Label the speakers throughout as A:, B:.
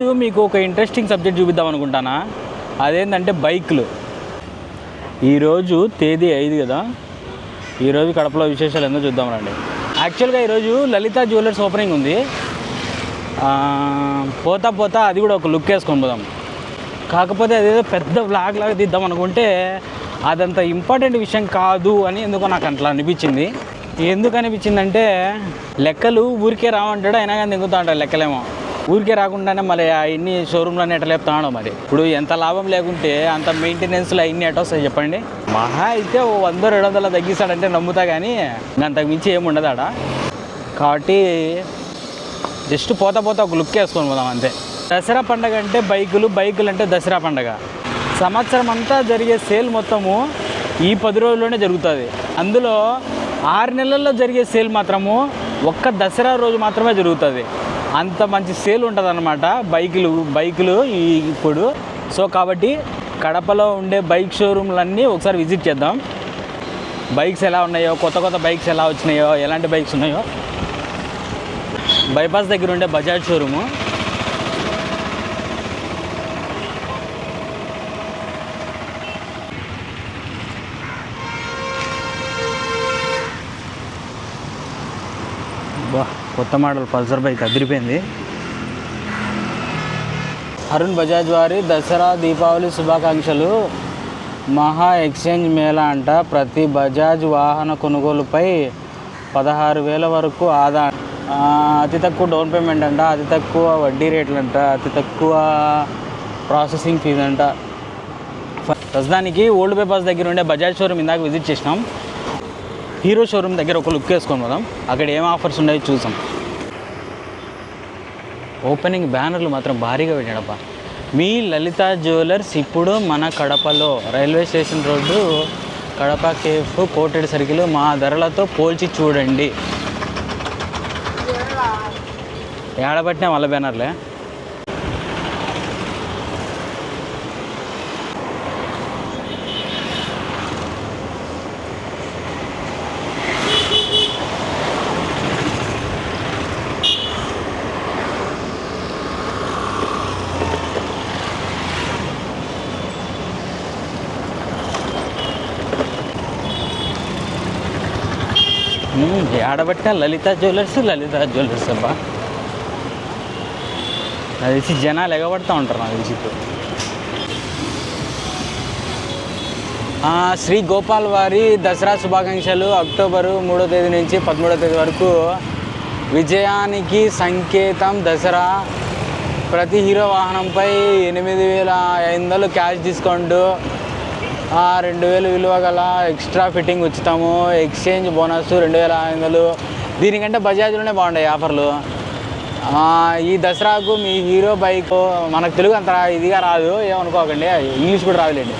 A: మీకు ఒక interesting subject చూపిద్దాం అనుకుంటానా? అదేంటంటే బైక్లు. ఈరోజు తేదీ ఐదు కదా? ఈరోజు కడపలో విశేషాలు ఎందుకు చూద్దాం రండి. యాక్చువల్గా ఈరోజు లలిత జ్యువెలర్స్ ఓపెనింగ్ ఉంది. పోతా పోతా అది కూడా ఒక లుక్ వేసుకొని పోదాం. కాకపోతే అదేదో పెద్ద బ్లాగ్ లాగా తీద్దాం అనుకుంటే అదంత ఇంపార్టెంట్ విషయం కాదు అని ఎందుకో నాకు అట్లా అనిపించింది. ఎందుకు అనిపించిందంటే లెక్కలు ఊరికే రావంటాడు అయినా కానీ దిగుతా ఉంటాడు లెక్కలేమో. ఊరికే రాకుండానే మళ్ళీ ఆ ఇన్ని షోరూంలోనే ఎట్లా లేపుతాడో మరి. ఇప్పుడు ఎంత లాభం లేకుంటే అంత మెయింటెనెన్స్లో ఇన్ని ఎట్ట వస్తాయి చెప్పండి? మహా అయితే ఓ వంద రెండు వందల తగ్గిస్తాడంటే నమ్ముతా కానీ అంతకు మించి ఏముండదు ఆడ. కాబట్టి జస్ట్ పోతా పోతా ఒక లుక్ వేసుకొని పోదాం అంతే. దసరా పండగ అంటే బైకులు బైకులు అంటే దసరా పండగ. సంవత్సరం అంతా జరిగే సేల్ మొత్తము ఈ పది రోజుల్లోనే జరుగుతుంది. అందులో ఆరు నెలల్లో జరిగే సేల్ మాత్రము ఒక్క దసరా రోజు మాత్రమే జరుగుతుంది. అంత మంచి సేల్ ఉంటుంది అనమాట బైకులు బైకులు ఇప్పుడు. సో కాబట్టి కడపలో ఉండే బైక్ షోరూమ్లన్నీ ఒకసారి విజిట్ చేద్దాం. బైక్స్ ఎలా ఉన్నాయో కొత్త కొత్త బైక్స్ ఎలా వచ్చినాయో ఎలాంటి బైక్స్ ఉన్నాయో. బైపాస్ దగ్గర ఉండే బజాజ్ షోరూము బా కొత్త మోడల్ పల్సర్ బైక్ అదిరిపోయింది. అరుణ్ బజాజ్ వారి దసరా దీపావళి శుభాకాంక్షలు. మహా ఎక్స్చేంజ్ మేళా అంట. ప్రతి బజాజ్ వాహన కొనుగోలుపై పదహారు వేల వరకు ఆదా అతి తక్కువ డౌన్ పేమెంట్ అంట. అతి తక్కువ వడ్డీ రేట్లు అంట అతి తక్కువ ప్రాసెసింగ్ ఫీజు అంట ప్రస్తుతానికి ఓల్డ్ పేపర్స్ దగ్గర ఉండే బజాజ్ షోరూమ్ ఇందాక విజిట్ చేసినాం. హీరో షోరూమ్ దగ్గర ఒక లుక్ వేసుకొని పోదాం. అక్కడ ఏం ఆఫర్స్ ఉన్నాయో చూసాం ఓపెనింగ్ బ్యానర్లు మాత్రం భారీగా పెట్టాడప్ప మీ లలిత జ్యువెలర్స్ ఇప్పుడు మన కడపలో రైల్వే స్టేషన్ రోడ్డు కడప కేఫ్ కోటెడ్ సర్కిల్ మా ధరలతో పోల్చి చూడండి. ఏడబట్టినా వాళ్ళ బ్యానర్లే. ఉమ్, లలిత జ్యువెలర్స్ లలిత జ్యువెలర్స్ అబ్బా. అది తెలిసి జనాలు ఎగబడతా ఉంటారు నాకు తెలిసి ఇప్పుడు. శ్రీ గోపాల్ వారి దసరా శుభాకాంక్షలు అక్టోబరు మూడో తేదీ నుంచి పదమూడో తేదీ వరకు విజయానికి సంకేతం దసరా. ప్రతి హీరో వాహనంపై ఎనిమిది వేల ఐదు వందలు క్యాష్ డిస్కౌంట్. రెండు వేలు విలువ గల ఎక్స్ట్రా ఫిట్టింగ్ ఉచితము ఎక్స్చేంజ్ బోనస్ రెండు వేల ఐదు వందలు. దీనికంటే బజాజ్లోనే బాగుంటాయి ఆఫర్లు. ఈ దసరాకు మీ హీరో బైక్ మనకు తెలుగు అంత ఇదిగా రాదు ఏమనుకోకండి ఇంగ్లీష్ కూడా రాదులేండి.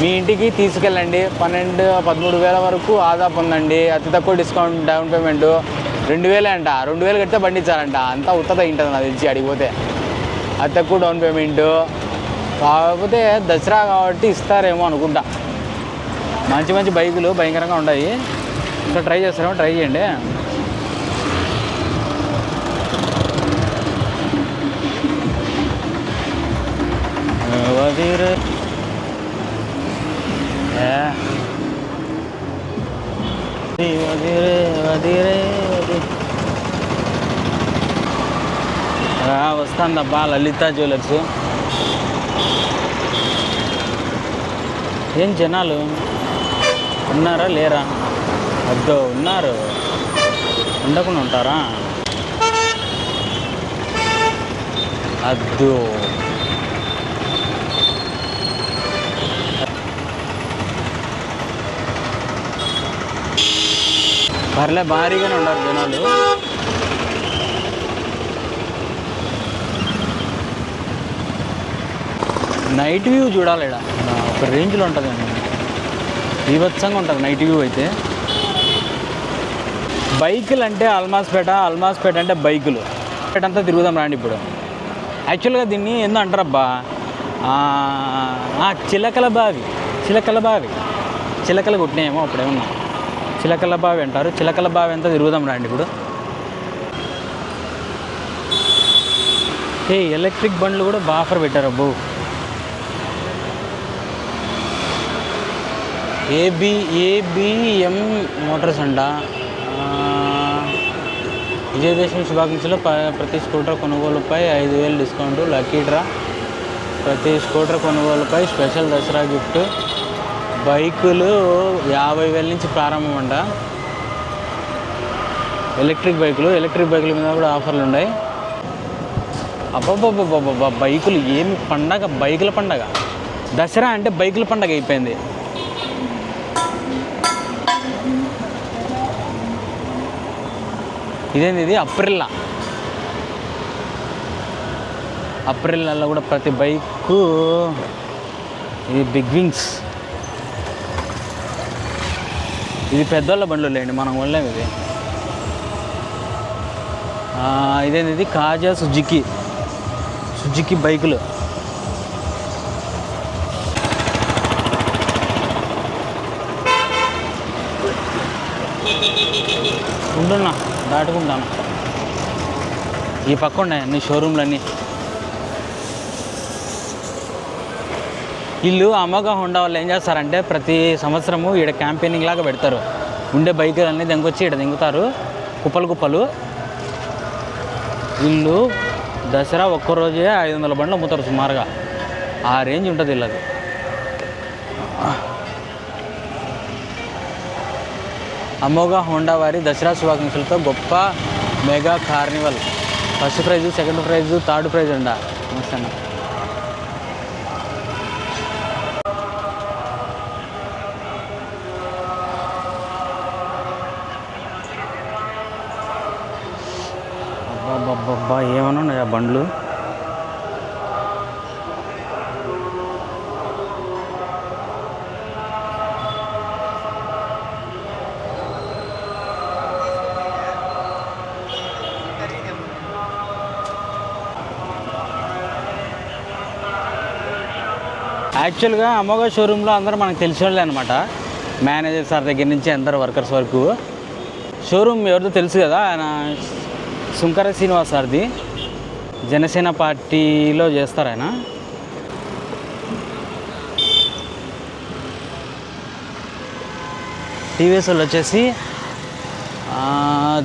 A: మీ ఇంటికి తీసుకెళ్ళండి పన్నెండు పదమూడు వేల వరకు ఆదా పొందండి అతి తక్కువ డిస్కౌంట్ డౌన్ పేమెంట్. రెండు వేలే అంట రెండు వేలు కడితే బండి ఇచ్చారంట అంతా ఉత్తత ఉంటుంది నాకు తెలిసి అడిగిపోతే. అతి తక్కువ డౌన్ పేమెంటు. కాకపోతే దసరా కాబట్టి ఇస్తారేమో అనుకుంటా. మంచి మంచి బైకులు భయంకరంగా ఉన్నాయి ఇంకా ట్రై చేస్తారేమో ట్రై చేయండి. వదిరే వదిరే వదిరే వస్తుందబ్బా లలిత జ్యువెలర్స్. ఏం జనాలు? ఉన్నారా లేరా? అద్దో ఉన్నారు. ఉండకుండా ఉంటారా? అద్దో పర్లే భారీగానే ఉన్నారు జనాలు. నైట్ వ్యూ చూడాలి ఈడ. ఒక రేంజ్లో ఉంటుంది బీభత్సంగా ఉంటుంది నైట్ వ్యూ అయితే. బైకులు అంటే అల్మాస్పేట అల్మాస్పేట అంటే బైకులు. పేట అంతా తిరుగుదాం రాండి ఇప్పుడు. యాక్చువల్గా దీన్ని ఏందో అంటారబ్బా? చిలకల బావి. చిలకల బావి. చిలకలు కొట్టినాయేమో అప్పుడేమన్నా చిలకల బావి అంటారు. చిలకల బావి అంతా తిరుగుదాం రండి ఇప్పుడు. ఏ ఎలక్ట్రిక్ బండ్లు కూడా బాఫర్ పెట్టారు అబ్బో. ఏబి ఏబిఎం మోటార్స్ అంట. విజయదశమి శుభాకాంక్షలు. ప- ప్రతి స్కూటర్ కొనుగోలుపై ఐదు వేలు డిస్కౌంట్. Lucky draw. ప్రతి స్కూటర్ కొనుగోలుపై స్పెషల్ దసరా గిఫ్ట్. బైకులు యాభై వేల నుంచి ప్రారంభం అంట ఎలక్ట్రిక్ బైకులు ఎలక్ట్రిక్ బైకుల మీద కూడా ఆఫర్లు ఉన్నాయి అబ్బాబ్బాబ్బాబ్బా బైకులు ఏమి పండగ? బైకుల పండగ. దసరా అంటే బైకుల పండగ అయిపోయింది. ఇదేంది ఇది అప్రిల్లా అప్రిల్లలో కూడా ప్రతి బైకు ఇది బిగ్ వింగ్స్ ఇది పెద్దోళ్ళ బండ్లు లేండి మనం కొనలేము ఇది. ఇదేంది ఇది కాజా సుజుకి సుజుకి బైకులు. ఉండున్నా దాటుకుంటాను. ఈ పక్క ఉన్నాయి అన్ని షోరూమ్లన్నీ వీళ్ళు అమ్మగా హోండా వాళ్ళు ఏం చేస్తారంటే ప్రతి సంవత్సరము ఈడ క్యాంపెయినింగ్ లాగా పెడతారు. ఉండే బైకులన్నీ దెంగొచ్చి ఈడ దింగుతారు కుప్పలు కుప్పలు. వీళ్ళు దసరా ఒక్కరోజే ఐదు వందల బండ్లు అమ్ముతారు సుమారుగా. ఆ రేంజ్ ఉంటుంది వీళ్ళది అమోఘ హోండా వారి దసరా శుభాకాంక్షలతో గొప్ప mega carnival. First prize second prize third prize అండ నమస్తే అన్న. అబ్బాబ్బా ఏమన్నా ఉన్నాయా బండ్లు? యాక్చువల్గా అమ్మగా షోరూంలో అందరూ మనకు తెలిసిన వాళ్ళే అనమాట మేనేజర్ సార్ దగ్గర నుంచి అందరు వర్కర్స్ వరకు. షోరూమ్ ఎవరిదో తెలుసు కదా ఆయన సుంకర శ్రీనివాస్ సార్ది. జనసేన పార్టీలో చేస్తారు ఆయన. టీవీఎస్ వాళ్ళు వచ్చేసి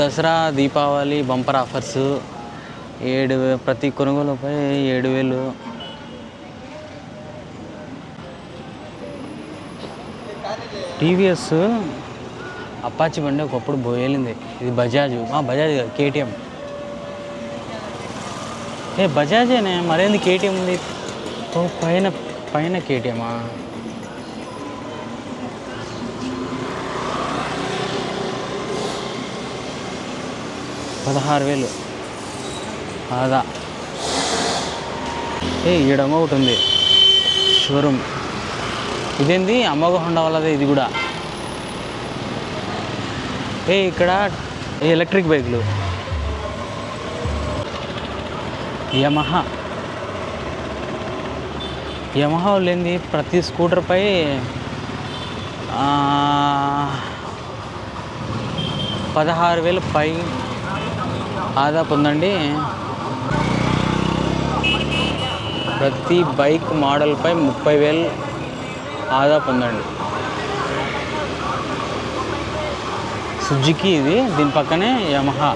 A: దసరా దీపావళి బంపర్ ఆఫర్స్ ఏడు ప్రతి కొనుగోలుపై ఏడు వేలు. టీవీఎస్ అప్పాచి బండి ఒకప్పుడు పోయేలింది. ఇది బజాజ్. మా బజాజ్ కాదు కేటీఎం. ఏ బజాజేనే? మరేంది కేటీఎం ఉంది? ఓ పైన పైన కేటీఎమా? పదహారు వేలు. అదా ఏ ఈడమ్మ ఒకటి ఉంది. షోరూమ్. ఇదేంది? అమ్మగ హోండా వాళ్ళదే ఇది కూడా. ఏ ఇక్కడ ఎలక్ట్రిక్ బైకులు? యమహా. యమహా లేని ప్రతి స్కూటర్పై పదహారు వేలు పై ఆదా పొందండి ప్రతి బైక్ మోడల్పై ముప్పై వేలు ఆదా పొందండి సుజుకి ఇది దీని పక్కనే యమహా.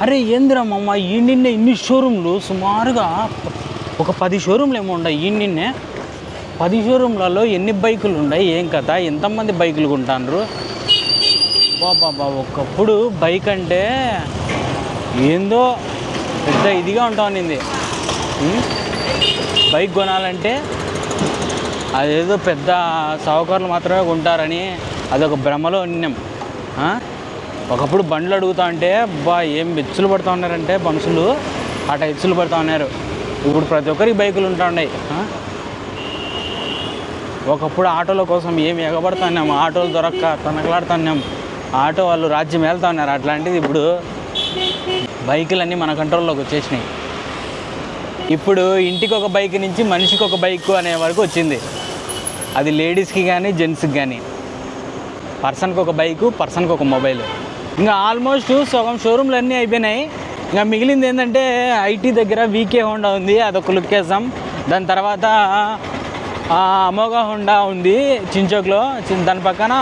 A: అరే ఏందిరా మమ్మ ఈ నిన్నే ఇన్ని షోరూమ్లు సుమారుగా ఒక పది షోరూమ్లు ఏమో ఉన్నాయి ఈ నిన్నే. పది షోరూమ్లలో ఎన్ని బైకులు ఉన్నాయి ఏం కథ? ఎంతమంది బైకులు కొంటాండ్రు? బాబా ఒకప్పుడు బైక్ అంటే ఏందో పెద్ద ఇదిగా ఉంటా ఉన్నింది బైక్ కొనాలంటే అదేదో పెద్ద సావుకారులు మాత్రమే కొంటారని అదొక భ్రమలో ఉన్నాం ఒకప్పుడు బండ్లు అడుగుతా ఉంటే బా ఏం బెచ్చులు పడుతూ ఉన్నారంటే మనుషులు అట హెచ్చులు పడుతూ ఉన్నారు. ఇప్పుడు ప్రతి ఒక్కరికి బైకులు ఉంటా ఉన్నాయి. ఒకప్పుడు ఆటోల కోసం ఏమి ఎగబడుతున్నాం ఆటోలు దొరక్క తనకలాడుతున్నాం ఆటో వాళ్ళు రాజ్యం వెళ్తా ఉన్నారు. అట్లాంటిది ఇప్పుడు బైకులన్నీ మన కంట్రోల్లోకి వచ్చేసినాయి. ఇప్పుడు ఇంటికి ఒక బైక్ నుంచి మనిషికి ఒక బైక్ అనే వరకు వచ్చింది. అది లేడీస్కి కానీ జెంట్స్కి కానీ పర్సన్కి ఒక బైకు పర్సన్కి ఒక మొబైల్. ఇంకా ఆల్మోస్ట్ సగం షోరూమ్లు అన్నీ అయిపోయినాయి. ఇంకా మిగిలింది ఏంటంటే ఐటీ దగ్గర వీకే హోండా ఉంది అదొక లుక్ వేసాం. దాని తర్వాత అమోఘ హోండా ఉంది చించోక్లో. దాని పక్కన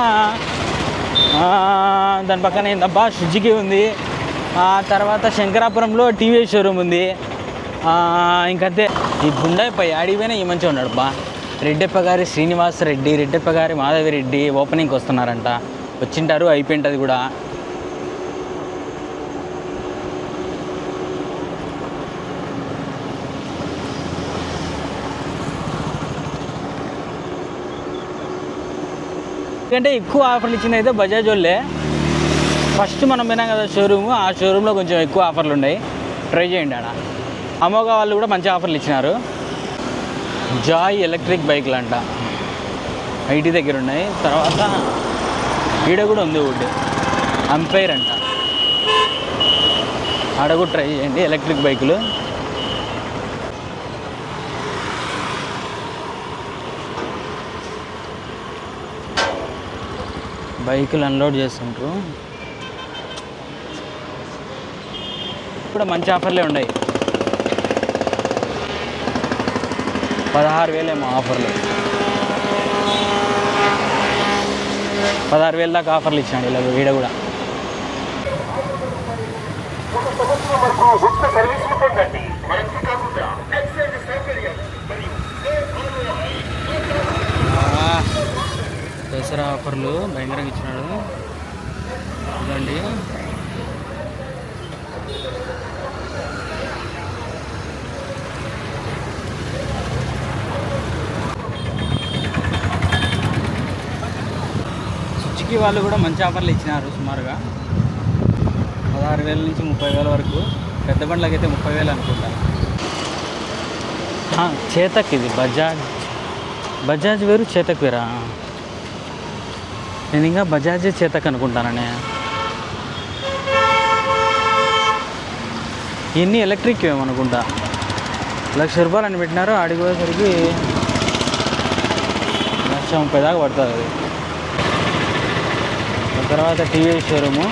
A: దాని పక్కన ఏంటబ్బా సుజుకి ఉంది. ఆ తర్వాత శంకరాపురంలో టీవీ షోరూమ్ ఉంది. ఇంకంతే. ఈ బుండాయి పై ఆడిపోయినా ఈ మంచిగా ఉన్నాడు బా రెడ్డెప్ప గారి శ్రీనివాస్ రెడ్డి రెడ్డెప్ప గారి మాధవి రెడ్డి ఓపెనింగ్కి వస్తున్నారంట. వచ్చింటారు అయిపోయింటుంది కూడా. ఎందుకంటే ఎక్కువ ఆఫర్లు ఇచ్చింది అయితే బజాజ్ వాళ్ళే. ఫస్ట్ మనం పోయినాం కదా షోరూమ్ ఆ షోరూంలో కొంచెం ఎక్కువ ఆఫర్లు ఉన్నాయి. ట్రై చేయండి ఆడ అమోగా వాళ్ళు కూడా మంచి ఆఫర్లు ఇచ్చినారు. జాయ్ ఎలక్ట్రిక్ బైక్లు అంట ఐటీ దగ్గర ఉన్నాయి. తర్వాత ఈడ కూడా ఉంది ఒకటి అంపైర్ అంట. ఆడ కూడా ట్రై చేయండి ఎలక్ట్రిక్ బైకులు. బైకులు అన్లోడ్ చేస్తుంటారు ఇప్పుడు మంచి ఆఫర్లే ఉన్నాయి. పదహారు వేలేమో ఆఫర్లు. పదహారు వేల దాకా ఆఫర్లు ఇచ్చాడు ఇలా వీడ కూడా. ఆ, దసరా ఆఫర్లు భయంకరంగా ఇచ్చినాడు. ఇదండి సుజుకి వాళ్ళు కూడా మంచి ఆఫర్లు ఇచ్చినారు సుమారుగా. పదహారు వేల నుంచి ముప్పై వేల వరకు. పెద్ద బండ్లకి అయితే ముప్పై వేలు అనుకుంటారు చేతక్ ఇది. బజాజ్. బజాజ్ వేరు చేతక్ వేరా? నేను ఇంకా బజాజ్ చేతక్ అనుకుంటాననే ఇన్ని ఎలక్ట్రిక్ ఏమనుకుంటా లక్ష రూపాయలు అని పెట్టినారు ఆడికి పోయేసరికి లక్ష ముప్పై దాకా పడుతుంది అది. తర్వాత టీవీ షోరూము.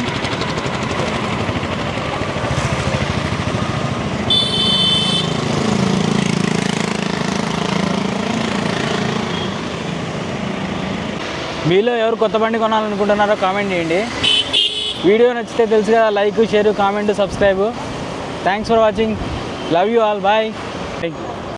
A: మీలో ఎవరు కొత్త బండి కొనాలనుకుంటున్నారో కామెంట్ చేయండి. వీడియో నచ్చితే తెలుసు కదా like share comment subscribe thanks for watching love you all bye